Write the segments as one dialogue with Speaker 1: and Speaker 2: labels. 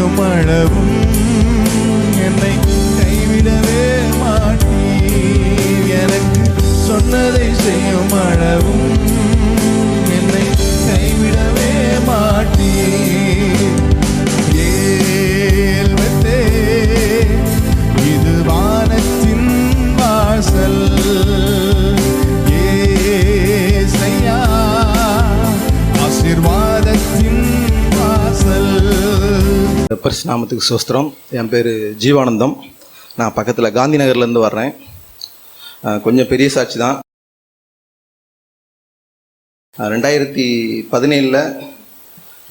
Speaker 1: சொன்னதை அளவும் என்னை கைவிடவே மாட்டீர். எனக்கு சொன்னதை செய்யும் அளவும் என்னை கைவிடவே மாட்டீர்.
Speaker 2: நாமத்துக்கு சோஸ்திரம். என் பேர் ஜீவானந்தம். நான் பக்கத்தில் காந்தி நகர்லேருந்து வர்றேன் கொஞ்சம் பெரிய சாட்சி தான். ரெண்டாயிரத்தி பதினேழில்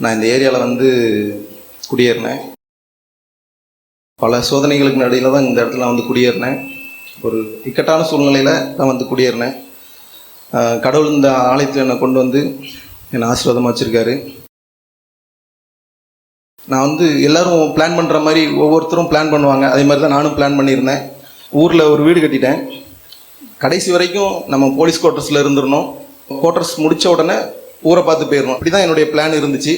Speaker 2: நான் இந்த ஏரியாவில் வந்து குடியேறினேன். பல சோதனைகளுக்கு நடுவில் தான் இந்த இடத்துல நான் வந்து குடியேறினேன். ஒரு இக்கட்டான சூழ்நிலையில் நான் வந்து குடியேறினேன். கடவுள் இந்த ஆலயத்தில் என்னை கொண்டு வந்து என்னை ஆசீர்வாதமாக வச்சுருக்காரு. நான் வந்து எல்லாரும் பிளான் பண்ணுற மாதிரி ஒவ்வொருத்தரும் பிளான் பண்ணுவாங்க. அதே மாதிரி தான் நானும் பிளான் பண்ணியிருந்தேன். ஊரில் ஒரு வீடு கட்டிட்டேன். கடைசி வரைக்கும் நம்ம போலீஸ் குவார்ட்டர்ஸில் இருந்துடணும். குவார்ட்டர்ஸ் முடித்த உடனே ஊரை பார்த்து போயிடணும். அப்படி தான் என்னுடைய பிளான் இருந்துச்சு.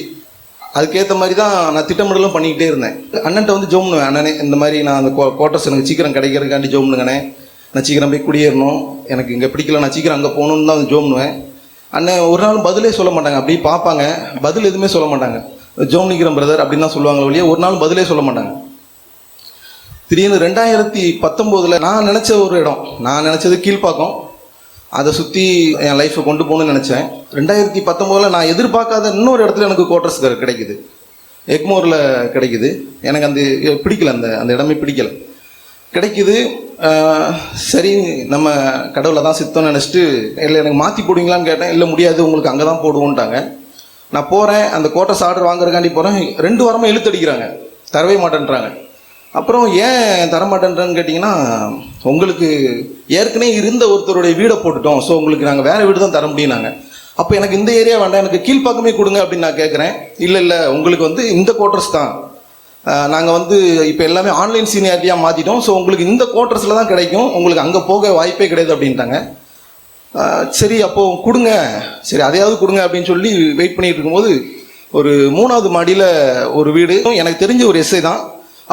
Speaker 2: அதுக்கேற்ற மாதிரி தான் நான் திட்டமிடலும் பண்ணிக்கிட்டே இருந்தேன். அண்ணன்ட்ட வந்து ஜோம் பண்ணுவேன் அண்ணனே இந்த மாதிரி நான் அந்த குவார்ட்டர்ஸ் எனக்கு சீக்கிரம் கிடைக்கிறதுக்காண்டி ஜோம் பண்ணுங்கண்ணே நான் சீக்கிரம் போய் குடியேறணும். எனக்கு இங்கே பிடிக்கல. நான் சீக்கிரம் அங்கே போகணுன்னு தான் ஜோம் பண்ணுவேன் அண்ணன் ஒரு நாள் பதிலே சொல்ல மாட்டாங்க. அப்படியே பார்ப்பாங்க. பதில் எதுவுமே சொல்ல மாட்டாங்க. ஜோம் பிரதர் அப்படின்னு தான் சொல்லுவாங்க ஒழிய ஒரு நாள் பதிலே சொல்ல மாட்டாங்க. திடீர்னு ரெண்டாயிரத்தி பத்தொம்போதில் நான் நினச்ச ஒரு இடம் நான் நினச்சது கீழ்ப்பாக்கம். அதை சுற்றி என் லைஃப்பை கொண்டு போகணும்னு நினச்சேன். ரெண்டாயிரத்தி பத்தொம்போதில் நான் எதிர்பார்க்காத இன்னொரு இடத்துல எனக்கு குவார்டர்ஸ் கிடைக்குது. எக்மோரில் கிடைக்குது. எனக்கு அந்த பிடிக்கல அந்த அந்த இடமே பிடிக்கல. கிடைக்குது. சரி நம்ம கடவுளை தான் சித்தம் நினச்சிட்டு இல்லை எனக்கு மாற்றி போடுவீங்களான்னு கேட்டேன். இல்லை முடியாது. உங்களுக்கு அங்கே தான் போடுவோன்ட்டாங்க நான் போகிறேன் அந்த குவார்ட்டர்ஸ் ஆர்டர் வாங்குறதுக்காண்டி போகிறேன் ரெண்டு வாரமாக இழுத்தடிக்கிறாங்க தரவே மாட்டேன்றாங்க. அப்புறம் ஏன் தர மாட்டேன்றன்னு கேட்டிங்கன்னா உங்களுக்கு ஏற்கனவே இருந்த ஒருத்தருடைய வீடை போட்டுட்டோம். ஸோ உங்களுக்கு நாங்கள் வேறு வீடு தான் தர முடியும்னாங்க. அப்போ எனக்கு இந்த ஏரியா வேண்டாம் எனக்கு கீழ்ப்பாக்கமே கொடுங்க அப்படின்னு நான் கேட்குறேன் இல்லை இல்லை உங்களுக்கு வந்து இந்த குவார்ட்டர்ஸ் தான். நாங்கள் வந்து இப்போ எல்லாமே ஆன்லைன் சீனியாரிட்டியாக மாற்றிட்டோம் ஸோ உங்களுக்கு இந்த குவார்ட்டர்ஸில் தான் கிடைக்கும். உங்களுக்கு அங்கே போக வாய்ப்பே கிடையாது அப்படின்ட்டாங்க. சரி அப்போ கொடுங்க. சரி அதையாவது கொடுங்க அப்படின்னு சொல்லி வெயிட் பண்ணிட்டு இருக்கும்போது ஒரு மூணாவது மாடியில் ஒரு வீடு. எனக்கு தெரிஞ்ச ஒரு எஸ்ஐ தான்.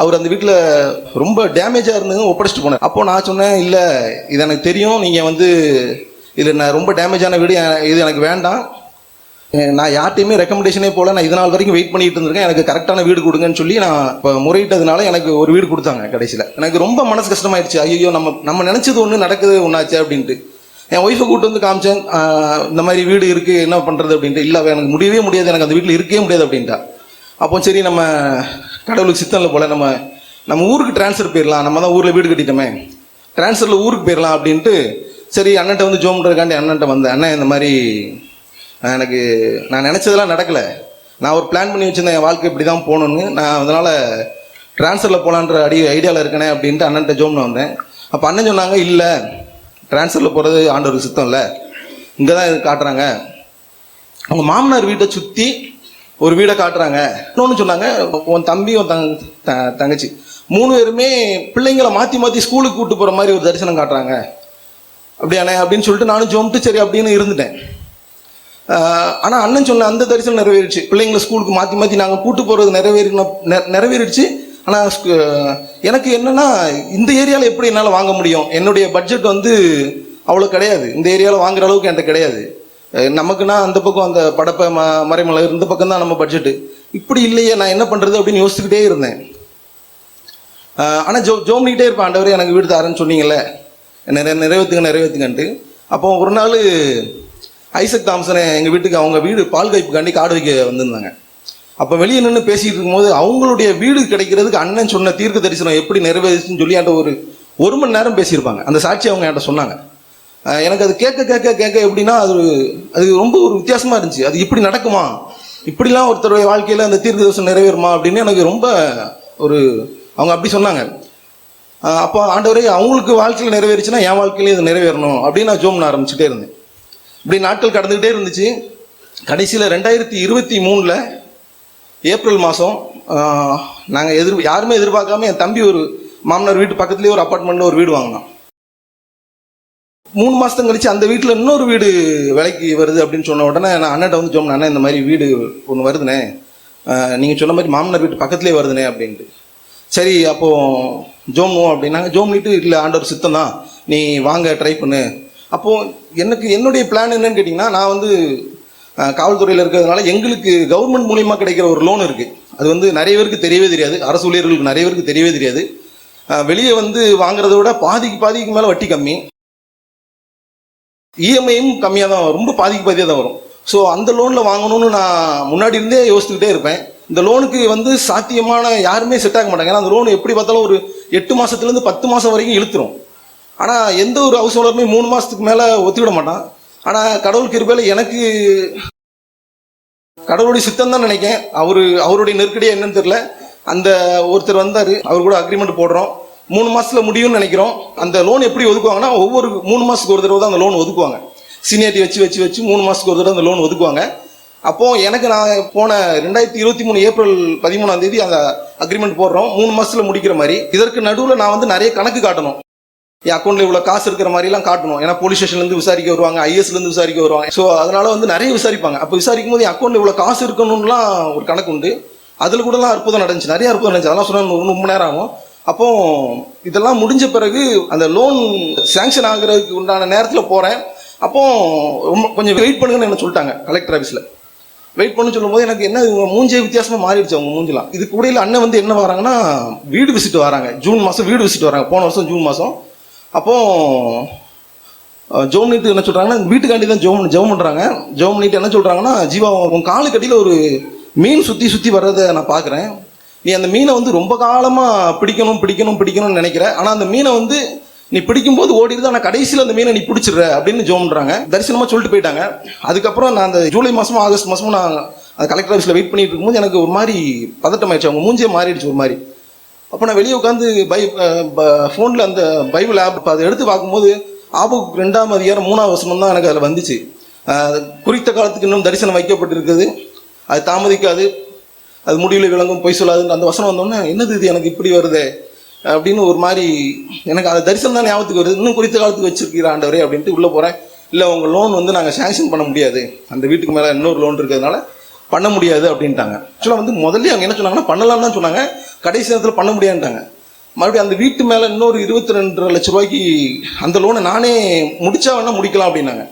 Speaker 2: அவர் அந்த வீட்டில் ரொம்ப டேமேஜாக இருந்தது ஒப்படைச்சிட்டு போனார். அப்போ நான் சொன்னேன் இல்லை இது எனக்கு தெரியும். நீங்கள் வந்து இது நான் ரொம்ப டேமேஜான வீடு. இது எனக்கு வேண்டாம். நான் யார்ட்டையுமே ரெக்கமெண்டேஷனே போல நான் இது நாள் வரைக்கும் வெயிட் பண்ணிட்டு இருந்திருக்கேன். எனக்கு கரெக்டான வீடு கொடுங்கன்னு சொல்லி நான் இப்போ முறையிட்டதுனால எனக்கு ஒரு வீடு கொடுத்தாங்க கடைசியில். எனக்கு ரொம்ப மனசு கஷ்டமாயிடுச்சு. ஐயோ நம்ம நம்ம நினச்சது ஒன்று நடக்குது ஒன்றாச்சு அப்படின்ட்டு. என் ஒய்ஃபை கூட்டு வந்து காமிச்சேன் இந்த மாதிரி வீடு இருக்குது என்ன பண்ணுறது அப்படின்ட்டு. இல்லை எனக்கு முடியவே முடியாது எனக்கு அந்த வீட்டில் இருக்கவே முடியாது அப்படின்ட்டா. அப்போ சரி நம்ம கடவுளுக்கு சித்தனில் போல நம்ம நம்ம ஊருக்கு ட்ரான்ஸ்ஃபர் போயிடலாம் நம்ம தான் ஊரில் வீடு கட்டிட்டோமே. டிரான்ஸ்ஃபரில் ஊருக்கு போயிடலாம் அப்படின்ட்டு சரி அண்ணன்ட்ட வந்து ஜோம்ன்றதுக்காண்டி அண்ணன்ட்ட வந்தேன். அண்ணன் இந்த மாதிரி எனக்கு நான் நினச்சதெல்லாம் நடக்கலை. நான் ஒரு பிளான் பண்ணி வச்சுருந்தேன் என் வாழ்க்கை இப்படி தான் போகணுன்னு நான் அதனால் ட்ரான்ஸ்ஃபரில் போகலான்ற அடி ஐடியாவில் இருக்கனே அப்படின்ட்டு அண்ணன்ட்ட ஜோம்னு வந்தேன். அப்போ அண்ணன் சொன்னாங்க இல்லை ட்ரான்ஸ்ஃபரில் போகிறது ஆண்டவருக்கு சுத்தம் இல்லை இங்கே தான் இது காட்டுறாங்க. அவங்க மாமனார் வீட்டை சுற்றி ஒரு வீடை காட்டுறாங்க. இன்னொன்று சொன்னாங்க உன் தம்பி உன் தங் த- தங்கச்சி. மூணு பேருமே பிள்ளைங்களை மாற்றி மாற்றி ஸ்கூலுக்கு கூட்டு போகிற மாதிரி ஒரு தரிசனம் காட்டுறாங்க. அப்படியானே அப்படின்னு சொல்லிட்டு நானும் ஜோம்ட்டு சரி அப்படின்னு இருந்துட்டேன். ஆனால் அண்ணன் சொன்ன அந்த தரிசனம் நிறைவேறிச்சு பிள்ளைங்களை ஸ்கூலுக்கு மாற்றி மாற்றி நாங்கள் கூட்டு போகிறது நிறைவேறின நெ- நிறைவேறிடுச்சு. ஆனால் எனக்கு என்னன்னா இந்த ஏரியாவில் எப்படி என்னால் வாங்க முடியும்? என்னுடைய பட்ஜெட் வந்து அவ்வளோ கிடையாது. இந்த ஏரியாவில் வாங்குற அளவுக்கு என்கிட்ட கிடையாது. அஹ் நமக்குன்னா அந்த பக்கம் அந்த படப்பை ம மறைமலை இந்த பக்கம் தான் நம்ம பட்ஜெட்டு இப்படி இல்லையே நான் என்ன பண்ணுறது அப்படின்னு யோசிச்சுக்கிட்டே இருந்தேன். ஆனால் ஜோ ஜோம்னிக்கிட்டே இருப்பேன். ஆண்டவரே எனக்கு வீடு தரேன்னு சொன்னீங்கல்ல. நிறைய நிறைவேற்றுங்க நிறைவேற்றுங்கன்ட்டு அப்போ ஒரு நாள் ஐசக் தாம்சனை எங்கள் வீட்டுக்கு அவங்க வீடு பால் கைப்புக்காண்டி காடு வைக்க வந்திருந்தாங்க. அப்போ வெளியே நின்று பேசிட்டு இருக்கும்போது அவங்களுடைய வீடு கிடைக்கிறதுக்கு அண்ணன் சொன்ன தீர்க்க தரிசனம் எப்படி நிறைவேறுச்சுன்னு சொல்லி அந்த ஒரு ஒரு மணி நேரம் பேசியிருப்பாங்க. அந்த சாட்சி அவங்க என்கிட்ட சொன்னாங்க. எனக்கு அது கேட்க கேட்க கேட்க எப்படின்னா அது அது ரொம்ப ஒரு வித்தியாசமா இருந்துச்சு. அது இப்படி நடக்குமா? இப்படிலாம் ஒருத்தருடைய வாழ்க்கையில் அந்த தீர்க்க தரிசனம் நிறைவேறுமா அப்படின்னு எனக்கு ரொம்ப ஒரு அவங்க அப்படி சொன்னாங்க. அப்போ ஆண்டவரே அவங்களுக்கு வாழ்க்கையில் நிறைவேறுச்சுன்னா என் வாழ்க்கையில இது நிறைவேறணும் அப்படின்னு நான் ஜோம்ன ஆரம்பிச்சுட்டே இருந்தேன். இப்படி நாட்கள் கடந்துக்கிட்டே இருந்துச்சு. கடைசியில் ரெண்டாயிரத்தி இருபத்தி மூணில் ஏப்ரல் மாதம் நாங்கள் எதிர் யாருமே எதிர்பார்க்காம என் தம்பி ஒரு மாமனார் வீட்டு பக்கத்துலேயே ஒரு அப்பார்ட்மெண்ட்டில் ஒரு வீடு வாங்கினான். மூணு மாதம் கழிச்சு அந்த வீட்டில் இன்னொரு வீடு விலைக்கு வருது அப்படின்னு சொன்ன உடனே நான் அண்ணன்ட்ட வந்து சொன்னேன் அண்ணன் இந்த மாதிரி வீடு ஒன்று வருதுண்ணே. நீங்கள் சொன்ன மாதிரி மாமனார் வீட்டு பக்கத்துலேயே வருதுனே அப்படின்ட்டு. சரி அப்போது ஜோம்னுவோம் அப்படின்னாங்க. ஜோம்னிட்டு இல்லை ஆண்டவர் சித்தம் தான் நீ வாங்க ட்ரை பண்ணு. அப்போது எனக்கு என்னுடைய பிளான் என்னன்னு கேட்டிங்கன்னா நான் வந்து காவல்துறையில் இருக்கிறதுனால எங்களுக்கு கவர்மெண்ட் மூலியமாக கிடைக்கிற ஒரு லோன் இருக்குது அது வந்து நிறைய பேருக்கு தெரியவே தெரியாது. அரசு ஊழியர்களுக்கு நிறைய பேருக்கு தெரியவே தெரியாது. வெளியே வந்து வாங்குறத விட பாதிக்கு பாதிக்கு மேலே வட்டி கம்மி. இஎம்ஐயும் கம்மியாக தான் வரும். ரொம்ப பாதிக்கு பாதியாக தான் வரும். ஸோ அந்த லோனில் வாங்கணும்னு நான் முன்னாடி இருந்தே யோசிச்சுக்கிட்டே இருப்பேன். இந்த லோனுக்கு வந்து சாத்தியமான யாருமே செட் ஆக மாட்டாங்க. ஏன்னா அந்த லோன் எப்படி பார்த்தாலும் ஒரு எட்டு மாதத்துலேருந்து பத்து மாதம் வரைக்கும் இழுத்துரும். ஆனால் எந்த ஒரு ஹவுஸ் ஓனருமே மூணு மாதத்துக்கு மேலே ஒத்திவிட மாட்டான். ஆனால் கடவுள் கிருபையில் எனக்கு கடவுளுடைய சித்தம் தான் நினைக்கேன் அவரு அவருடைய நெருக்கடியாக என்னன்னு தெரியல. அந்த ஒருத்தர் வந்தார். அவர் கூட அக்ரிமெண்ட் போடுறோம். மூணு மாதத்தில் முடியும்னு நினைக்கிறோம். அந்த லோன் எப்படி ஒதுக்குவாங்கன்னா ஒவ்வொரு மூணு மாதத்துக்கு ஒரு தடவை தான் அந்த லோன் ஒதுக்குவாங்க. சீனியாரிட்டி வச்சு வச்சு வச்சு மூணு மாதத்துக்கு ஒரு தடவை அந்த லோன் ஒதுக்குவாங்க. அப்போ எனக்கு நான் போன ரெண்டாயிரத்தி இருபத்தி மூணு ஏப்ரல் பதிமூணாம் தேதி அந்த அக்ரிமெண்ட் போடுறோம். மூணு மாதத்தில் முடிக்கிற மாதிரி. இதற்கு நடுவில் நான் வந்து நிறைய கணக்கு காட்டணும். என் அக்கௌண்ட்ல இவ்வளவு காசு இருக்கிற மாதிரி எல்லாம் காட்டணும். ஏன்னா போலீஸ் ஸ்டேஷன்ல இருந்து விசாரிக்க வருவாங்க ஐஎஸ்ல இருந்து விசாரிக்க வருவாங்க. ஸோ அதனால வந்து நிறைய விசாரிப்பாங்க. அப்போ விசாரிக்கும் போது என் அக்கௌண்ட்ல இவ்வளவு காசு இருக்கணும்லாம் ஒரு கணக்கு உண்டு. அதுல கூட எல்லாம் அற்புதம் நடந்துச்சு. நிறைய அற்புதம் நடந்துச்சு. அதெல்லாம் சொன்னா ரொம்ப நேரம் ஆகும். அப்போ இதெல்லாம் முடிஞ்ச பிறகு அந்த லோன் சாங்ஷன் ஆகுறதுக்கு உண்டான நேரத்தில் போறேன். அப்போ ரொம்ப கொஞ்சம் வெயிட் பண்ணுங்கன்னு என்ன சொல்லிட்டாங்க கலெக்டர் ஆஃபீஸில் வெயிட் பண்ண சொல்லும்போது எனக்கு என்ன இவங்க மூஞ்சே வித்தியாசமாக மாறிடுச்சு அவங்க மூஞ்சலாம். இது கூடையில் அண்ணன் வந்து என்ன வராங்கன்னா வீடு விசிட் வராங்க. ஜூன் மாதம் வீடு விசிட் வராங்க. போன வருஷம் ஜூன் மாதம் அப்போ ஜோம் நீட்டு என்ன சொல்கிறாங்கன்னா வீட்டுக்காண்டி தான் ஜோம் ஜெபம் பண்ணுறாங்க ஜோம் நீட்டு என்ன சொல்கிறாங்கன்னா ஜீவா உன் காலு கட்டியில் ஒரு மீன் சுற்றி சுற்றி வர்றதை நான் பார்க்குறேன் நீ அந்த மீனை வந்து ரொம்ப காலமாக பிடிக்கணும் பிடிக்கணும் பிடிக்கணும்னு நினைக்கிற. ஆனால் அந்த மீனை வந்து நீ பிடிக்கும்போது ஓடிடுது. ஆனால் கடைசியில் அந்த மீனை நீ பிடிச்சிடுற அப்படின்னு ஜோம்ன்றாங்க தரிசனமாக சொல்லிட்டு போயிட்டாங்க. அதுக்கப்புறம் நான் அந்த ஜூலை மாதமும் ஆகஸ்ட் மாதமும் நான் அந்த கலெக்டர் ஆஃபீஸில் வெயிட் பண்ணிட்டு இருக்கும்போது எனக்கு ஒரு மாதிரி பதட்டம் ஆயிடுச்சு. அவங்க மூஞ்சே மாறிடுச்சு ஒரு மாதிரி. அப்போ நான் வெளியே உட்காந்து பை ஃபோனில் அந்த பைபிள் ஆப் அதை எடுத்து பார்க்கும்போது ஆபுக்கு ரெண்டாம் அதிகாரம் மூணாவது வசனம் தான் எனக்கு அதில் வந்துச்சு. குறித்த காலத்துக்கு இன்னும் தரிசனம் வைக்கப்பட்டிருக்குது. அது தாமதிக்காது. அது முடிவில் விளங்கும் பொய் சொல்லாதுன்னு அந்த வசனம் வந்தோடனே என்னது இது எனக்கு இப்படி வருதே? அப்படின்னு ஒரு மாதிரி எனக்கு அந்த தரிசனம் தான் ஞாபகத்துக்கு வருது. இன்னும் குறித்த காலத்துக்கு வச்சிருக்கிற ஆண்டவரே அப்படின்ட்டு உள்ளே போகிறேன் இல்லை உங்கள் லோன் வந்து நாங்கள் சேங்ஷன் பண்ண முடியாது. அந்த வீட்டுக்கு மேலே இன்னொரு லோன் இருக்கிறதுனால பண்ண முடியாது அப்படின்ட்டாங்க. ஆக்சுவலாக வந்து முதல்ல அவங்க என்ன சொன்னாங்கன்னா பண்ணலாம் தான் சொன்னாங்க. கடைசி நேரத்தில் பண்ண முடியாதுட்டாங்க மறுபடியும் அந்த வீட்டு மேலே இன்னொரு இருபத்தி ரெண்டு லட்ச ரூபாய்க்கு அந்த லோனை நானே முடிச்சா வேணால் முடிக்கலாம் அப்படின்னாங்க.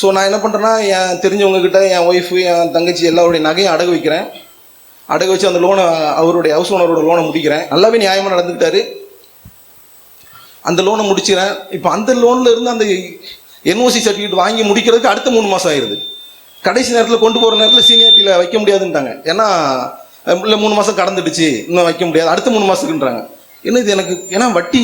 Speaker 2: ஸோ நான் என்ன பண்ணுறேன்னா என் தெரிஞ்சவங்க கிட்ட என் ஒய்ஃபு என் தங்கச்சி எல்லாருடைய நகையும் அடகு வைக்கிறேன். அடகு வச்சு அந்த லோனை அவருடைய ஹவுஸ் ஓனரோட லோனை முடிக்கிறேன். நல்லாவே நியாயமாக நடந்துக்கிட்டாரு. அந்த லோனை முடிச்சிக்கிறேன். இப்போ அந்த லோன்ல இருந்து அந்த என்ஓசி சர்டிஃபிகேட் வாங்கி முடிக்கிறதுக்கு அடுத்த மூணு மாதம் ஆயிடுது கடைசி நேரத்தில் கொண்டு போகிற நேரத்தில் சீனியாரிட்டியில் வைக்க முடியாதுன்ட்டாங்க. ஏன்னா இல்லை மூணு மாதம் கடந்துடுச்சு இன்னும் வைக்க முடியாது அடுத்த மூணு மாதத்துக்குன்றாங்க என்ன இது எனக்கு ஏன்னா வட்டி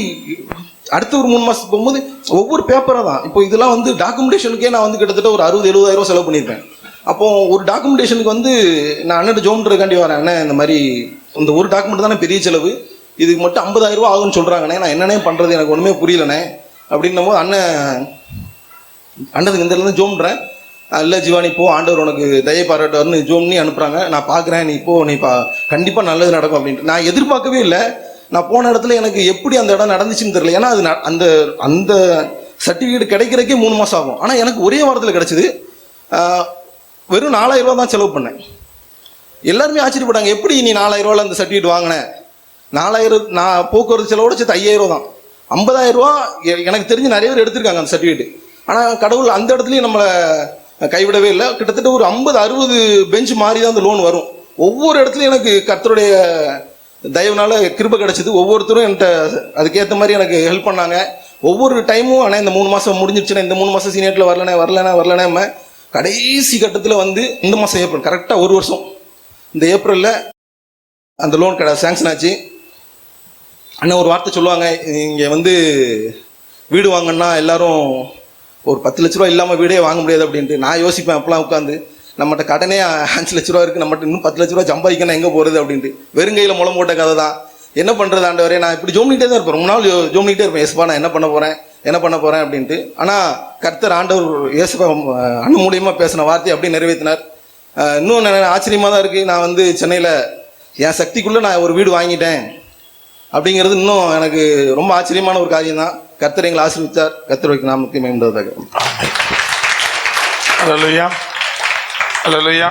Speaker 2: அடுத்த ஒரு மூணு மாதத்துக்கு போகும்போது ஒவ்வொரு பேப்பராக தான். இப்போ இதெல்லாம் வந்து டாக்குமெண்டேஷனுக்கே நான் வந்து கிட்டத்தட்ட ஒரு அறுபது எழுபதாயிரம் செலவு பண்ணியிருப்பேன் அப்போ ஒரு டாக்குமெண்டேஷனுக்கு வந்து நான் அண்ணன் ஜோம்ன்றக்காண்டி வரேன். அண்ணன் இந்த மாதிரி இந்த ஒரு டாக்குமெண்ட் தானே பெரிய செலவு. இதுக்கு மட்டும் 50000 ரூபா ஆகும்னு சொல்கிறாங்கண்ணே நான் என்னென்ன பண்ணுறது எனக்கு ஒன்றுமே புரியலண்ணே. அப்படின்னும் போது அண்ணன் அண்ணனுக்கு இந்த இடத்துல ஜோம்ன்றேன். அல்ல ஜீவானி போ ஆண்டவர் உனக்கு தயை பாராட்டுவார்னு ஜோம்னி அனுப்புகிறாங்க நான் பார்க்குறேன் நீ போ நீ பா கண்டிப்பாக நல்லது நடக்கும் அப்படின்ட்டு. நான் எதிர்பார்க்கவே இல்லை. நான் போன இடத்துல எனக்கு எப்படி அந்த இடம் நடந்துச்சுன்னு தெரியல. ஏன்னா அது அந்த அந்த சர்டிஃபிகேட் கிடைக்கிறதுக்கே மூணு மாதம் ஆகும். ஆனால் எனக்கு ஒரே வாரத்தில் கிடச்சிது. வெறும் நாலாயிரம் ரூபா தான் செலவு பண்ணேன். எல்லாருமே ஆச்சரியப்பட்டாங்க எப்படி நீ நாலாயிரம் ரூபாயில் அந்த சர்டிஃபிகேட் வாங்கின? நாலாயிரம் நான் போக்குவரத்து செலவோட சேர்த்து ஐயாயிரம் தான். ஐம்பதாயிரம் ரூபா எ- எனக்கு தெரிஞ்சு நிறைய பேர் எடுத்திருக்காங்க அந்த சர்டிஃபிகேட் ஆனால் கடவுள் அந்த இடத்துலையும் நம்மளை கைவிடவே இல்லை. கிட்டத்தட்ட ஒரு ஐம்பது அறுபது பெஞ்ச் மாறி தான் அந்த லோன் வரும். ஒவ்வொரு இடத்துலையும் எனக்கு கர்த்தருடைய தயவுனால கிருப கிடைச்சிது. ஒவ்வொருத்தரும் என்கிட்ட அதுக்கேற்ற மாதிரி எனக்கு ஹெல்ப் பண்ணாங்க. ஒவ்வொரு டைமும் ஆனால் இந்த மூணு மாதம் முடிஞ்சிருச்சுன்னா இந்த மூணு மாதம் சீனியரில் வரலனே வரலனே வரலனே கடைசி கட்டத்தில் வந்து இந்த மாதம் ஏப்ரல் கரெக்டாக ஒரு வருஷம். இந்த ஏப்ரலில் அந்த லோன் கடை சேங்ஷன் ஆச்சு. அண்ணன் ஒரு வார்த்தை சொல்லுவாங்க. இங்கே வந்து வீடு வாங்கன்னா எல்லாரும் ஒரு பத்து லட்ச ரூபா இல்லாமல் வீடே வாங்க முடியாது அப்படின்ட்டு நான் யோசிப்பேன் அப்பெல்லாம் உட்காந்து நம்மகிட்ட கடனே அஞ்சு லட்ச ரூபா இருக்குது நம்மகிட்ட இன்னும் பத்து லட்ச ரூபா சம்பாதிக்கணும் எங்கே போகிறது அப்படின்ட்டு. வெறுங்கையில் முளம் போட்ட கதை தான். என்ன பண்ணுறது ஆண்டவரே நான் இப்படி ஜோம்னிட்டே தான் இருப்பேன். ரொம்ப நாள் ஜோ- ஜோம்னிட்டே இருப்பேன். எஸ்பா நான் என்ன பண்ண போகிறேன் என்ன பண்ண போகிறேன் அப்படின்ட்டு. ஆனால் கர்த்தர் ஆண்டவர் இயேசுப்பா அண்ணு மூலியமாக பேசின வார்த்தையை அப்படியே நிறைவேற்றினார். இன்னும் ஆச்சரியமாக தான் இருக்குது நான் வந்து சென்னையில் என் சக்திக்குள்ளே நான் ஒரு வீடு வாங்கிட்டேன். அப்படிங்கிறது இன்னும் எனக்கு ரொம்ப ஆச்சரியமான ஒரு காரியம் தான். கர்த்தர் எங்களை ஆசீர்வித்தார் கர்த்தர் வைக்க நாமக்கு மேம்படுவதாக
Speaker 3: அலலுயா அலலுயா